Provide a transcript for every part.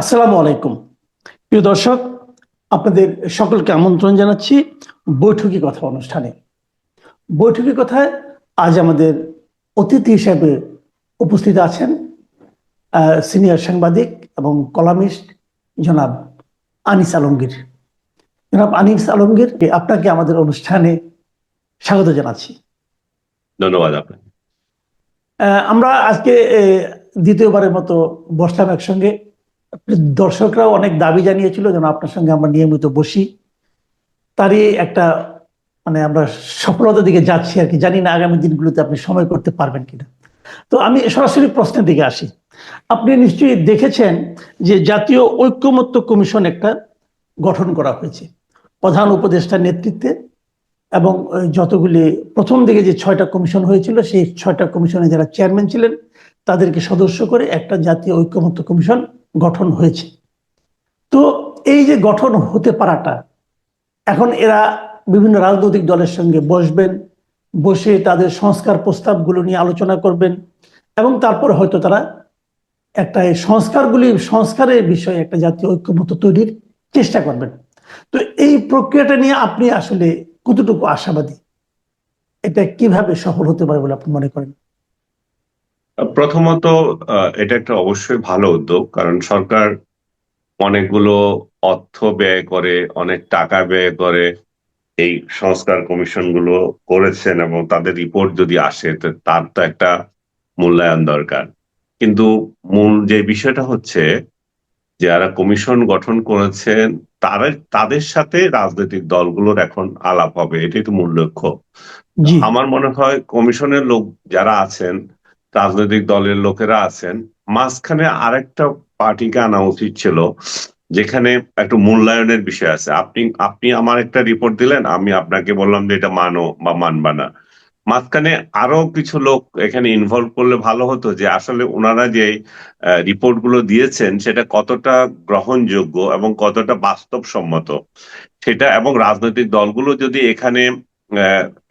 আসসালামু আলাইকুম। প্রিয় দর্শক আপনাদের সকলকে আমন্ত্রণ জানাচ্ছি বৈঠকি কথা অনুষ্ঠানে। বৈঠকি কথায় আজ আমাদের অতিথি হিসেবে উপস্থিত আছেন সিনিয়র সাংবাদিক এবং কলামিস্ট জনাব আনিস আলমগীর। জনাব আনিস আলমগীর আপনাকে আমাদের অনুষ্ঠানে স্বাগত জানাচ্ছি। ধন্যবাদ আপনাকে। আমরা আজকে দ্বিতীয়বারের মতো বসলাম একসঙ্গে। দর্শকরাও অনেক দাবি জানিয়েছিল, যেন আপনার সঙ্গে আমরা নিয়মিত বসি। তারই একটা মানে আমরা সফলতার দিকে যাচ্ছি আর কি। জানি না আগামী দিনগুলোতে আপনি সময় করতে পারবেন কিনা। তো আমি সরাসরি প্রশ্নের দিকে আসি। আপনি নিশ্চয়ই দেখেছেন যে জাতীয় ঐক্যমত্য কমিশন একটা গঠন করা হয়েছে। প্রধান উপদেষ্টার নেতৃত্বে এবং যতগুলি প্রথম দিকে যে ছয়টা কমিশন হয়েছিল, সেই ছয়টা কমিশনে যারা চেয়ারম্যান ছিলেন, তাদেরকে সদস্য করে একটা জাতীয় ঐক্যমত্য কমিশন গঠন হয়েছে। তো এই যে গঠন হতে পারাটা, এখন এরা বিভিন্ন রাজনৈতিক দলের সঙ্গে বসবেন, বসে তাদের সংস্কার প্রস্তাবগুলো নিয়ে আলোচনা করবেন এবং তারপর হয়তো তারা একটা সংস্কারগুলি, সংস্কারের বিষয়ে একটা জাতীয় ঐক্যমত্য তৈরির চেষ্টা করবেন। তো এই প্রক্রিয়াটা নিয়ে আপনি আসলে কতটুকু আশাবাদী? এটা কীভাবে সফল হতে পারে বলে আপনি মনে করেন? প্রথমত এটা একটা অবশ্যই ভালো উদ্যোগ কারণ সরকার অনেকগুলো অর্থ ব্যয় করে অনেক টাকা ব্যয় করে এই সংস্কার কমিশনগুলো করেছেন এবং তাদের রিপোর্ট যদি আসে তার তো একটা মূল্যায়ন দরকার। কিন্তু মূল যে বিষয়টা হচ্ছে যারা কমিশন গঠন করেছেন তারা তাদের সাথে রাজনৈতিক দলগুলোর এখন আলাপ হবে এটাই তো মূল লক্ষ্য। আমার মনে হয় কমিশনের লোক যারা আছেন রাজনৈতিক দলের লোকেরা আছেন। মাঝখানে আরেকটা পার্টিকে আনা উচিত ছিল, যেখানে একটু মূল্যায়নের বিষয় আছে। আপনি আপনি আমার একটা রিপোর্ট দিলেন, আমি আপনাকে বললাম যে এটা মানো বা মানবা না। মাঝখানে আরও কিছু লোক এখানে ইনভলভ করলে ভালো হতো যে আসলে ওনারা যে রিপোর্টগুলো দিয়েছেন, সেটা কতটা গ্রহণযোগ্য এবং কতটা বাস্তবসম্মত। সেটা এবং রাজনৈতিক দলগুলো যদি এখানে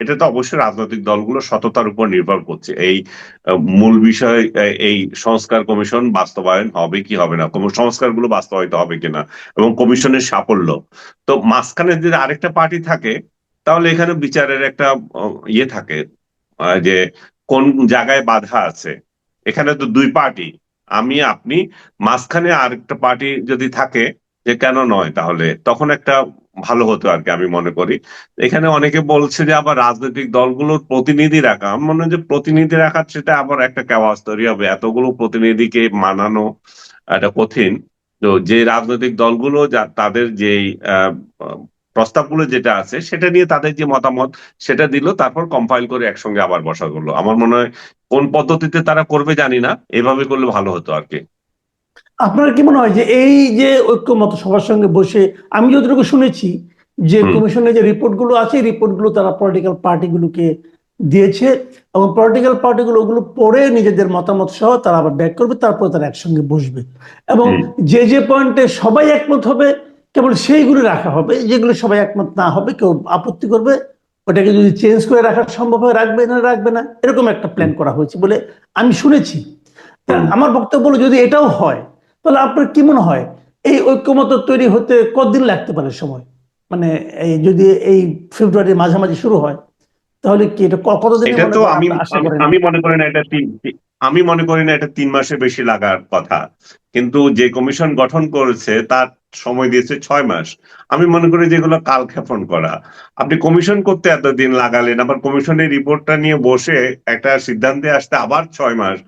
এটা তো অবশ্যই রাজনৈতিক দলগুলো সততার উপর নির্ভর করছে। এই মূল বিষয় এই সংস্কার কমিশন বাস্তবায়ন হবে কি হবে না? সংস্কারগুলো বাস্তবায়িত হবে কিনা? এবং কমিশনের সাফল্য। তো মাঝখানে যদি আরেকটা পার্টি থাকে, তাহলে এখানে বিচারের একটা ইয়ে থাকে যে কোন জায়গায় বাধা আছে। এখানে তো দুই পার্টি, আমি, আপনি। মাঝখানে আরেকটা পার্টি যদি থাকে, যে কেন নয় তাহলে? তখন একটা ভালো হতো আর কি, আমি মনে করি। এখানে অনেকে বলছে যে আবার রাজনৈতিক দলগুলোর প্রতিনিধি রাখা। আমার মনে হয় যে প্রতিনিধি রাখা সেটা আবার একটা কেওয়াজ তৈরি হবে। এতগুলো প্রতিনিধিকে মানানো একটা কঠিন। তো যে রাজনৈতিক দলগুলো যা, তাদের যেই প্রস্তাবগুলো যেটা আছে, সেটা নিয়ে তাদের যে মতামত, সেটা দিল, তারপর কম্পাইল করে একসঙ্গে আবার বসা করল আমার মনে হয় কোন পদ্ধতিতে তারা করবে জানি না। এভাবে করলে ভালো হতো আর কি। আপনার কি মনে হয় যে এই যে ঐক্যমত সবার সঙ্গে বসে আমি যতটুকু শুনেছি যে। কমিশনের যে রিপোর্টগুলো আছে রিপোর্টগুলো তারা পলিটিক্যাল পার্টিগুলোকে দিয়েছে এবং পলিটিক্যাল পার্টিগুলো ওগুলো পড়ে নিজেদের মতামত সহ তারা আবার ব্যাক করবে তারপর তারা একসঙ্গে বসবে। এবং যে যে পয়েন্টে সবাই একমত হবে কেবল সেইগুলো রাখা হবে যেগুলো সবাই একমত না হবে কেউ আপত্তি করবে ওটাকে যদি চেঞ্জ করে রাখা সম্ভব হয় রাখবে না রাখবে না এরকম একটা প্ল্যান করা হয়েছে বলে আমি শুনেছি। আমার বক্তব্য হলো যদি এটাও হয় তাহলে আপনার কি মনে হয়? এই ঐক্যমত তৈরি হতে কতদিন লাগতে পারে সময়? মানে এই যদি এই ফেব্রুয়ারির মাঝামাঝি শুরু হয় তাহলে কি এটা কতদিন এটা তো আমি মনে করি না এটা তিন আমি মনে করি না এটা তিন মাসের বেশি লাগার কথা। কিন্তু যে কমিশন গঠন করেছে তার সময় দিয়েছে ছয় মাস। আমি মনে করি যেগুলো কাল কালক্ষেপণ করা। আপনি কমিশন করতে এতদিন লাগালেন আবার কমিশনের রিপোর্টটা নিয়ে বসে একটা সিদ্ধান্তে আসতে আবার ছয় মাস।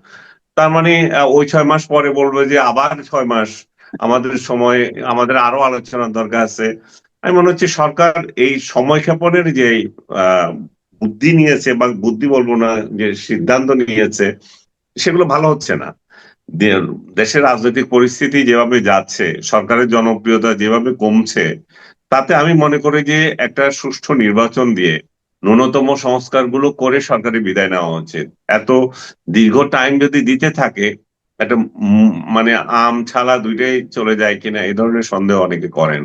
তার মানে ওই ছয় মাস পরে বলবে যে আবার ছয় মাস। আমাদের সময়, আমাদের আরও আলোচনার দরকার আছে। আমি মনে হচ্ছে সরকার এই সময় ক্ষেপণের যে বুদ্ধি নিয়েছে বা বুদ্ধি বলব না, যে সিদ্ধান্ত নিয়েছে, সেগুলো ভালো হচ্ছে না। দেশের রাজনৈতিক পরিস্থিতি যেভাবে যাচ্ছে, সরকারের জনপ্রিয়তা যেভাবে কমছে, তাতে আমি মনে করি যে একটা সুষ্ঠু নির্বাচন দিয়ে ন্যূনতম সংস্কারগুলো করে সরকারি বিদায় নেওয়া উচিত এত দীর্ঘ টাইম যদি দিতে থাকে একটা মানে আম ছালা দুইটাই চলে যায় কিনা এই ধরনের সন্দেহ অনেকে করেন।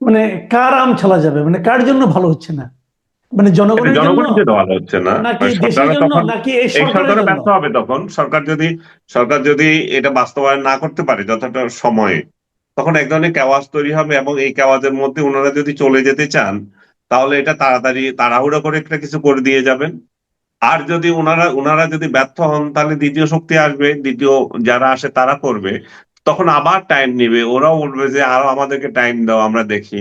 মানে কার আম ছালা যাবে? মানে কার জন্য ভালো হচ্ছে না? মানে জনগণের জন্য জনগণকে দেওয়া হচ্ছে না। নাকি মানে এই সরকার ব্যর্থ হবে তখন। সরকার যদি সরকার যদি এটা বাস্তবায়ন না করতে পারে যতটা সময়ে তখন এক ধরনের কেওয়াজ তৈরি হবে এবং এই কেওয়াজের মধ্যে ওনারা যদি চলে যেতে চান তাহলে এটা তাড়াতাড়ি, তাড়াহুড়ো করে একটা কিছু করে দিয়ে যাবেন। আর যদি ওনারা ওনারা যদি ব্যর্থ হন, তাহলে দ্বিতীয় শক্তি আসবে, দ্বিতীয় যারা আসে তারা করবে। তখন আবার টাইম নেবে, ওরাও বলবে যে, আরও আমাদেরকে টাইম দাও, আমরা দেখি।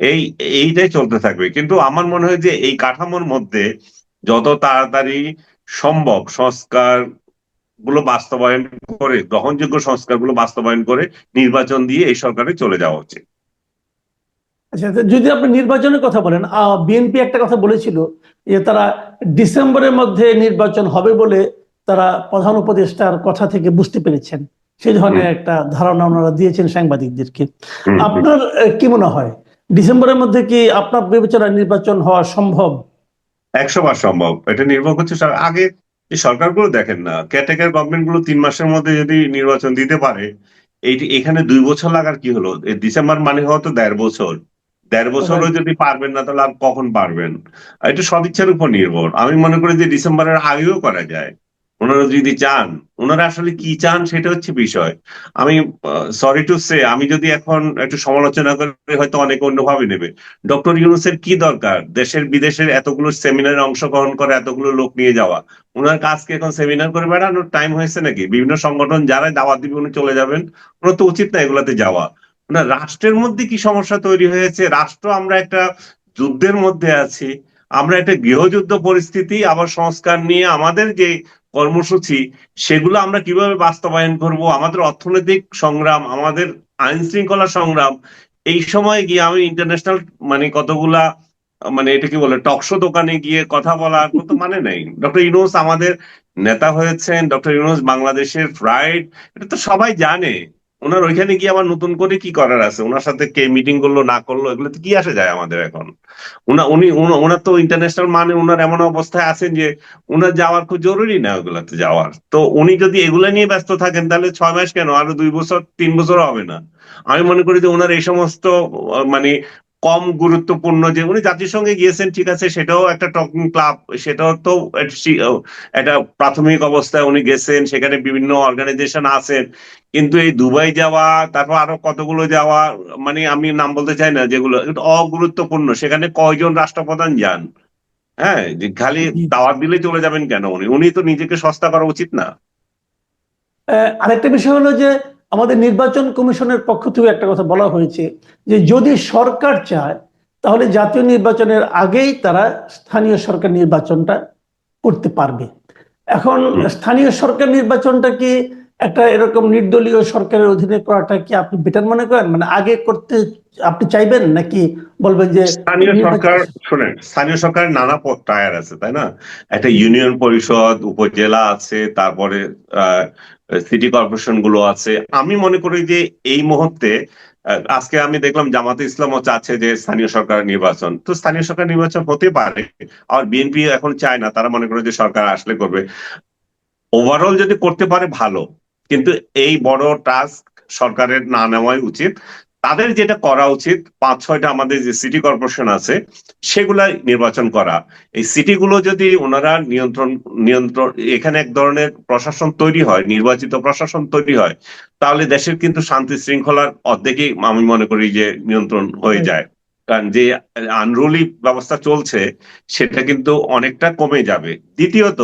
এই, এইটাই চলতে থাকবে। কিন্তু আমার মনে হয় যে, এই কাঠামোর মধ্যে যত তাড়াতাড়ি সম্ভব সংস্কারগুলো বাস্তবায়ন করে, গ্রহণযোগ্য সংস্কারগুলো বাস্তবায়ন করে নির্বাচন দিয়ে এই সরকারে চলে যাওয়া উচিত। আচ্ছা যদি আপনি নির্বাচনের কথা বলেন বিএনপি একটা কথা বলেছিল যে তারা ডিসেম্বরের মধ্যে নির্বাচন হবে বলে তারা প্রধান উপদেষ্টার কথা থেকে বুঝতে পেরেছেন। সেই ধরনের একটা ধারণা ওনারা দিয়েছেন সাংবাদিকদেরকে। আপনার কি মনে হয়? ডিসেম্বরের মধ্যে কি আপনার বিবেচনায় নির্বাচন হওয়া সম্ভব? একশো বার সম্ভব। এটা নির্ভর করছে আগে সরকারগুলো দেখেন না ক্যাটেগরি গভর্নমেন্টগুলো তিন মাসের মধ্যে যদি নির্বাচন দিতে পারে এইটি এখানে দুই বছর লাগার কি হলো? ডিসেম্বর মানে হতো দেড় বছর। দেড় বছরও যদি পারবেন না তাহলে আর কখন পারবেন? এটা সদিচ্ছার উপর নির্ভর। আমি মনে করি যে ডিসেম্বরের আগেও করা যায়। ওনারা যদি চান ওনারা আসলে কি চান সেটা হচ্ছে বিষয়। আমি সরি টু সে আমি যদি এখন একটু সমালোচনা করে হয়তো অনেকে অন্যভাবে নেবে। ডক্টর ইউনুসের কি দরকার? দেশের বিদেশের এতগুলো সেমিনারে অংশগ্রহণ করে এতগুলো লোক নিয়ে যাওয়া। ওনার কাজকে এখন সেমিনার করে বেড়ানোর টাইম হয়েছে নাকি? বিভিন্ন সংগঠন যারা দাওয়াত দিবে উনি চলে যাবেন। ওনার তো উচিত না এগুলাতে যাওয়া। ওনার রাষ্ট্রের মধ্যে কি সমস্যা তৈরি হয়েছে? রাষ্ট্র আমরা একটা যুদ্ধের মধ্যে আছি, আমরা একটা গৃহযুদ্ধ পরিস্থিতি, আবার সংস্কার নিয়ে আমাদের যে কর্মসূচি, সেগুলো আমরা কীভাবে বাস্তবায়ন করব? আমাদের অর্থনৈতিক সংগ্রাম, আমাদের আইন শৃঙ্খলা সংগ্রাম, এই সময় গিয়ে আমি ইন্টারন্যাশনাল মানে কতগুলা মানে এটা কি বলে টকশো দোকানে গিয়ে কথা বলার কোনো মানে নেই। ডক্টর ইউনুস আমাদের নেতা হয়েছেন, ডক্টর ইউনুস বাংলাদেশের ফ্রাইড এটা তো সবাই জানে। ওনার ওইখানে গিয়ে আবার নতুন করে কি করার আছে? ওনার সাথে কে মিটিং করল, না করল এগুলোতে কি আসে যায় আমাদের এখন? উনা, উনি, ওনার তো ইন্টারন্যাশনাল মানে ওনার এমন অবস্থায় আছেন যে ওনার যাওয়ার খুব জরুরি না ওগুলাতে যাওয়ার। তো উনি যদি এগুলা নিয়ে ব্যস্ত থাকেন, তাহলে ছয় মাস কেন? আরও দুই বছর, তিন বছর হবে না। আমি মনে করি যে ওনার এই সমস্ত মানে কম গুরুত্বপূর্ণ যে উনি জাতিসংঘে গিয়েছেন, ঠিক আছে, সেটাও একটা টকিং ক্লাব সেটাও তো একটা প্রাথমিক অবস্থায় উনি গেছেন, সেখানে বিভিন্ন অর্গানাইজেশন আছেন, কিন্তু এই দুবাই যাওয়া, তারপর আরও কতগুলো যাওয়া মানে আমি নাম বলতে চাই না যেগুলো অগুরুত্বপূর্ণ, সেখানে কয়জন রাষ্ট্রপ্রধান যান? হ্যাঁ যে খালি দাওয়াত দিলে চলে যাবেন কেন উনি? উনি তো নিজেকে সস্তা করা উচিত না। আরেকটা বিষয় হলো যে আমাদের নির্বাচন কমিশনের পক্ষ থেকে একটা কথা বলা হয়েছে যে যদি সরকার চায় তাহলে জাতীয় নির্বাচনের আগেই তারা স্থানীয় সরকার নির্বাচনটা করতে পারবে। এখন স্থানীয় সরকার নির্বাচনটা কি একটা এরকম নির্দলীয় সরকারের অধীনে করাটা কি আপনি বেটার মনে করেন? মানে আগে করতে আপনি চাইবেন নাকি বলবেন যে স্থানীয় সরকার শোনেন স্থানীয় সরকারের নানা টায়ার আছে তাই না? একটা ইউনিয়ন পরিষদ উপজেলা আছে তারপরে সিটি কর্পোরেশনগুলো আছে। আমি মনে করি যে এই মুহূর্তে আজকে আমি দেখলাম জামাতে ইসলামও চাচ্ছে যে স্থানীয় সরকার নির্বাচন। তো স্থানীয় সরকার নির্বাচন হতে পারে আর বিএনপি এখন চায় না তারা মনে করে যে সরকার আসলে করবে। ওভারঅল যদি করতে পারে ভালো। কিন্তু এই বড় টাস্ক সরকারের না নেওয়াই উচিত। তাদের যেটা করা উচিত, পাঁচ, ছয়টা আমাদের যে সিটি কর্পোরেশন আছে সেগুলা নির্বাচন করা। এই সিটিগুলো যদি ওনারা নিয়ন্ত্রণ নিয়ন্ত্রণ, এখানে এক ধরনের প্রশাসন তৈরি হয়, নির্বাচিত প্রশাসন তৈরি হয়, তাহলে দেশের কিন্তু শান্তি শৃঙ্খলার অর্ধেকই আমি মনে করি যে নিয়ন্ত্রণ হয়ে যায়। কারণ যে আনরুলি ব্যবস্থা চলছে, সেটা কিন্তু অনেকটা কমে যাবে। দ্বিতীয়ত,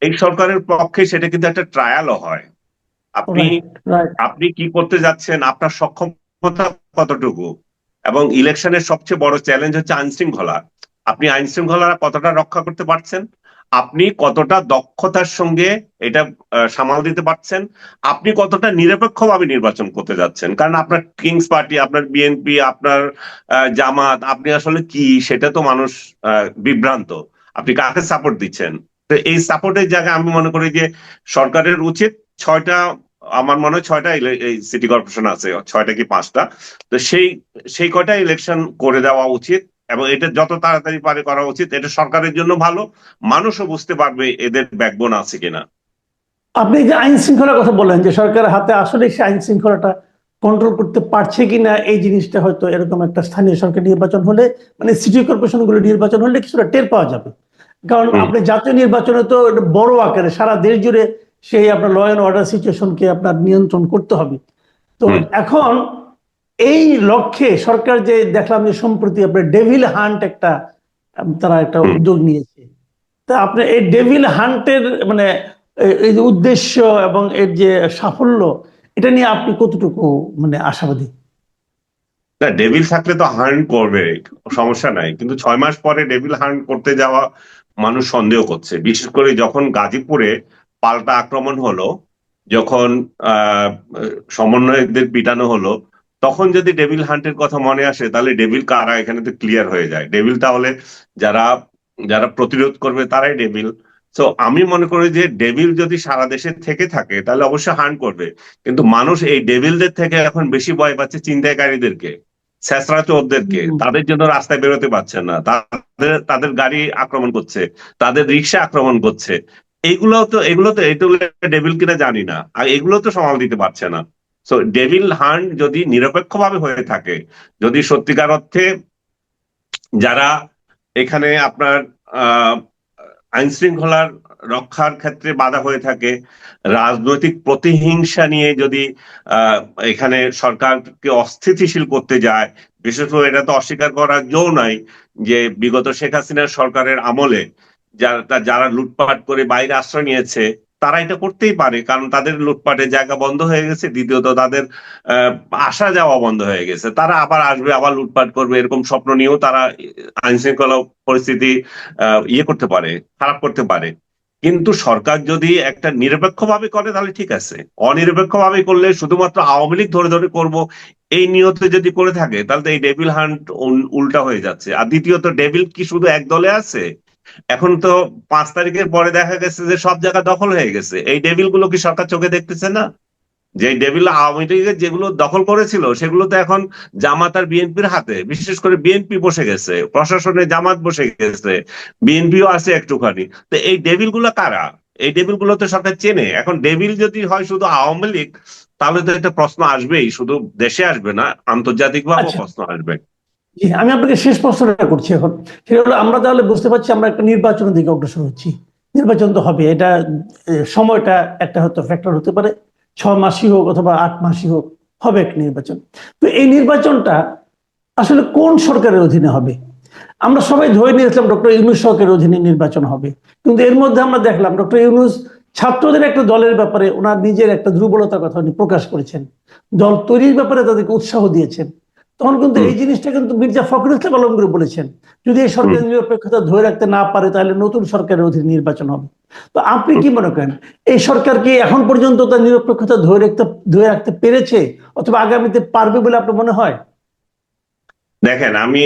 এই সরকারের পক্ষে সেটা কিন্তু একটা ট্রায়ালও হয়। আপনি আপনি কি করতে যাচ্ছেন? আপনার সক্ষমতা কতটুকু? এবং ইলেকশনের সবচেয়ে বড় চ্যালেঞ্জ হচ্ছে আইন শৃঙ্খলা আপনি আইন শৃঙ্খলা কতটা রক্ষা করতে পারছেন? আপনি কতটা দক্ষতার সঙ্গে এটা সামাল দিতে পারছেন? আপনি কতটা নিরপেক্ষভাবে নির্বাচন করতে যাচ্ছেন? কারণ আপনার কিংস পার্টি আপনার বিএনপি আপনার জামাত আপনি আসলে কি? সেটা তো মানুষ আহ, বিভ্রান্ত। আপনি কাকে সাপোর্ট দিচ্ছেন? তো এই সাপোর্টের জায়গায় আমি মনে করি যে সরকারের উচিত ছয়টা আমার মনে হয় ছয়টা এই সিটি কর্পোরেশন আছে ছয়টা কি পাঁচটা। তো সেই সেই কয়টা ইলেকশন করে দেওয়া উচিত এবং এটা যত তাড়াতাড়ি পারে করা উচিত এটা সরকারের জন্য ভালো। মানুষও বুঝতে পারবে এদের ব্যাকবোন আছে কিনা। আপনি যে আইন শৃঙ্খলার কথা বললেন যে সরকারের হাতে আসলে সে আইন শৃঙ্খলাটা কন্ট্রোল করতে পারছে কিনা এই জিনিসটা হয়তো এরকম একটা স্থানীয় সরকার নির্বাচন হলে মানে সিটি কর্পোরেশনগুলো নির্বাচন হলে কিছুটা টের পাওয়া যাবে। কারণ আপনি জাতীয় নির্বাচনে তো বড় আকারে সারা দেশ জুড়ে সেই আপনার ল অ্যান্ড অর্ডার সিচুয়েশনকে আপনার নিয়ন্ত্রণ করতে হবে। তো এখন এই লক্ষ্যে সরকার যে দেখলাম যে সম্প্রতি আপনার ডেভিল হান্ট একটা তারা একটা উদ্যোগ নিয়েছে। তা আপনি এই ডেভিল হান্টের মানে এই যে উদ্দেশ্য এবং এর যে সাফল্য এটা নিয়ে আপনি কতটুকু মানে আশাবাদী? না ডেভিল থাকলে তো হার্ন করবে সমস্যা নাই। কিন্তু ছয় মাস পরে ডেভিল হার্ন করতে যাওয়া মানুষ সন্দেহ করছে। বিশেষ করে যখন গাজীপুরে পাল্টা আক্রমণ হলো যখন আহ সমন্বয়কদের পিটানো হলো তখন যদি ডেভিল হান্টের কথা মনে আসে তাহলে ডেভিল কারা? এখানে তো ক্লিয়ার হয়ে যায়। ডেভিল তাহলে যারা যারা প্রতিরোধ করবে তারাই ডেভিল। তো আমি মনে করি যে ডেভিল যদি সারা দেশে থেকে থাকে তাহলে অবশ্যই হার্ন করবে। কিন্তু মানুষ এই ডেভিলদের থেকে এখন বেশি ভয় পাচ্ছে চিন্তাকারীদেরকে ছেঁচড়া চোরদেরকে। তাদের জন্য রাস্তায় বেরোতে পারছে না। তাদের তাদের গাড়ি আক্রমণ করছে তাদের রিক্সা আক্রমণ করছে। এগুলো তো এগুলো তো এগুলো ডেভিল কিনা জানি না। আর এগুলো তো সামাল দিতে পারছে না। সো ডেভিল হান্ট যদি নিরপেক্ষভাবে হয়ে থাকে, যদি সত্যিকার অর্থে যারা এখানে আপনার আইন শৃঙ্খলার রক্ষার ক্ষেত্রে বাধা হয়ে থাকে, রাজনৈতিক প্রতিহিংসা নিয়ে যদি এখানে সরকারকে অস্থিতিশীল করতে যায়, বিশেষ করে এটা তো অস্বীকার করার জো নাই যে বিগত শেখ হাসিনার সরকারের আমলে যারা যারা লুটপাট করে বাইরে আশ্রয় নিয়েছে, তারা এটা করতেই পারে, কারণ তাদের লুটপাটের জায়গা বন্ধ হয়ে গেছে, দ্বিতীয়ত তাদের আসা যাওয়া বন্ধ হয়ে গেছে। তারা আবার আসবে, আবার লুটপাট করবে, এরকম স্বপ্ন নিয়েও তারা আইন শৃঙ্খলা পরিস্থিতি ইয়ে করতে পারে, খারাপ করতে পারে। কিন্তু সরকার যদি একটা নিরপেক্ষভাবে করে, তাহলে ঠিক আছে। অনিরপেক্ষভাবে করলে শুধুমাত্র আওয়ামী লীগ ধরে ধরে করব, এই নিয়তে যদি করে থাকে, তাহলে তো এই ডেভিল হান্ট উল্টা হয়ে যাচ্ছে। আর দ্বিতীয়ত, ডেভিল কি শুধু এক দলে আছে? এখন তো পাঁচ তারিখের পরে দেখা গেছে যে সব জায়গা দখল হয়ে গেছে। এই ডেভিলগুলো কি সরকার চোখে দেখতেছে না? যে ডেভিল আওয়ামী লীগের যেগুলো দখল করেছিল সেগুলো তো এখন জামাত আর বিএনপির হাতে। বিশেষ করে বিএনপি বসে গেছে প্রশাসনে জামাত বসে গেছে বিএনপিও আছে একটুখানি। তো এই ডেভিলগুলো কারা? এই ডেভিলগুলো তো সরকার চেনে। এখন ডেভিল যদি হয় শুধু আওয়ামী লীগ তাহলে তো একটা প্রশ্ন আসবেই। শুধু দেশে আসবে না আন্তর্জাতিক ভাবে আচ্ছা। প্রশ্ন আসবে। জি, আমি আপনাকে শেষ প্রশ্নটা করছি এখন। সেটা হলো আমরা তাহলে বুঝতে পারছি আমরা একটা নির্বাচনের দিকে অগ্রসর হচ্ছি। নির্বাচন তো হবে এটা সময়টা একটা হয়তো ফ্যাক্টর হতে পারে। ছ মাসই হোক অথবা আট মাসই হোক হবে একটা নির্বাচন। তো এই নির্বাচনটা আসলে কোন সরকারের অধীনে হবে? আমরা সবাই ধরে নিয়েছিলাম ডক্টর ইউনুস সরকারের অধীনে নির্বাচন হবে। কিন্তু এর মধ্যে আমরা দেখলাম ডক্টর ইউনুস ছাত্রদের একটা দলের ব্যাপারে ওনার নিজের একটা দুর্বলতার কথা উনি প্রকাশ করেছেন। দল তৈরির ব্যাপারে তাদেরকে উৎসাহ দিয়েছেন। তখন কিন্তু এই জিনিসটা কিন্তু মির্জা ফখরুল ইসলাম আলমগীর বলেছেন। যদি এই সরকার নিরপেক্ষতা ধরে রাখতে না পারে তাহলে নতুন সরকারের অধীনে নির্বাচন হবে। তো আপনি কি মনে করেন এই সরকার কি এখন পর্যন্ত তার নিরপেক্ষতা ধরে রাখতে ধরে রাখতে পেরেছে অথবা আগামীতে পারবে বলে আপনার মনে হয়? দেখেন আমি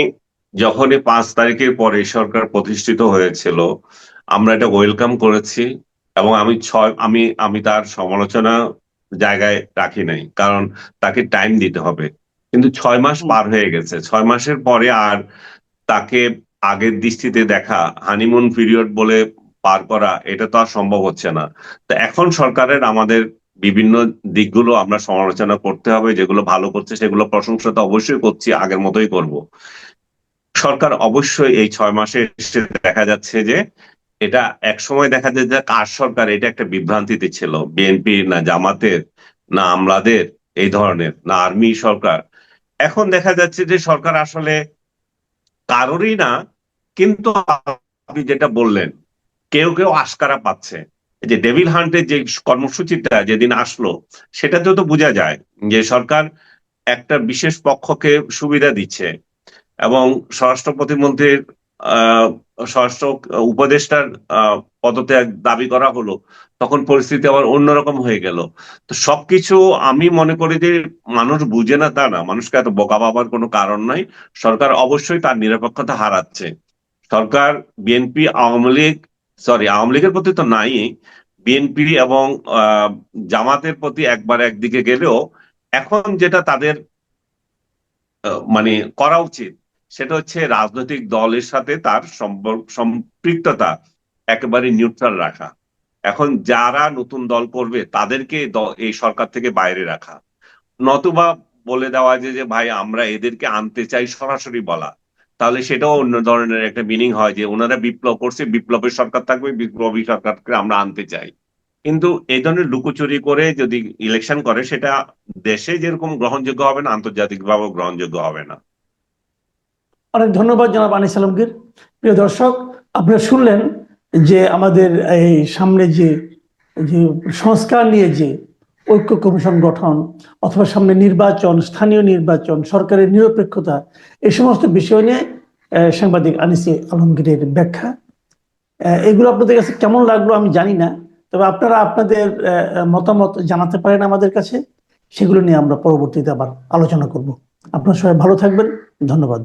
যখন এই পাঁচ তারিখের পরে সরকার প্রতিষ্ঠিত হয়েছিল আমরা এটা ওয়েলকাম করেছি এবং আমি ছয় আমি আমি তার সমালোচনা জায়গায় রাখি নাই কারণ তাকে টাইম দিতে হবে। কিন্তু ছয় মাস পার হয়ে গেছে। ছয় মাসের পরে আর তাকে আগের দৃষ্টিতে দেখা হানিমুন পিরিয়ড বলে পার করা এটা তো আর সম্ভব হচ্ছে না। তো এখন সরকারের আমাদের বিভিন্ন দিকগুলো আমরা সমালোচনা করতে হবে যেগুলো ভালো করছে সেগুলো প্রশংসা তো অবশ্যই করছি আগের মতোই করব। সরকার অবশ্যই এই ছয় মাসে এসে দেখা যাচ্ছে যে এটা এক সময় দেখা যায় যে কার সরকার এটা একটা বিভ্রান্তিতে ছিল বিএনপি না জামাতের না আমলাদের এই ধরনের না আর্মি সরকার। এখন দেখা যাচ্ছে যে সরকার আসলে কারোরই না, কিন্তু আপনি যেটা বললেন, কেউ কেউ আশকারা পাচ্ছে। যে ডেভিল হান্টের যে কর্মসূচিটা যেদিন আসলো, সেটাতেও তো বোঝা যায় যে সরকার একটা বিশেষ পক্ষকে সুবিধা দিচ্ছে এবং স্বরাষ্ট্র প্রতিমন্ত্রীর স্বরাষ্ট্র উপদেষ্টার পদত্যাগ দাবি করা হলো, তখন পরিস্থিতি আবার অন্যরকম হয়ে গেল। তো সবকিছু আমি মনে করি যে মানুষ বুঝে না তা না, মানুষকে এত বোকা ভাবার কোনো কারণ নাই। সরকার অবশ্যই তার নিরপেক্ষতা হারাচ্ছে। সরকার, বিএনপি, আওয়ামী লীগ সরি আওয়ামী লীগের প্রতি তো নাই, বিএনপি এবং জামাতের প্রতি একবার একদিকে গেলেও এখন যেটা তাদের মানে করা উচিত সেটা হচ্ছে রাজনৈতিক দলের সাথে তার সম্পৃক্ততা একেবারে নিউট্রাল রাখা। এখন যারা নতুন দল করবে, তাদেরকে এই সরকার থেকে বাইরে রাখা। নতুবা বলে দেওয়া যে যে ভাই, আমরা এদেরকে আনতে চাই সরাসরি বলা। তাহলে সেটাও অন্য ধরনের একটা মিনিং হয় যে, ওনারা বিপ্লব করছে, বিপ্লবের সরকার থাকবে, বিপ্লবী সরকারকে আমরা আনতে চাই। কিন্তু এই ধরনের লুকোচুরি করে যদি ইলেকশন করে, সেটা দেশে যেরকম গ্রহণযোগ্য হবে না, আন্তর্জাতিকভাবেও গ্রহণযোগ্য হবে না। অনেক ধন্যবাদ জনাব আনিস আলমগীর। প্রিয় দর্শক, আপনারা শুনলেন যে আমাদের এই সামনে যে যে সংস্কার নিয়ে যে ঐক্য কমিশন গঠন অথবা সামনে নির্বাচন, স্থানীয় নির্বাচন, সরকারের নিরপেক্ষতা এই সমস্ত বিষয় নিয়ে সাংবাদিক আনিসি আলমগীরের ব্যাখ্যা। এগুলো আপনাদের কাছে কেমন লাগল আমি জানি না, তবে আপনারা আপনাদের মতামত জানাতে পারেন আমাদের কাছে। সেগুলো নিয়ে আমরা পরবর্তীতে আবার আলোচনা করব। আপনার সবাই ভালো থাকবেন। ধন্যবাদ।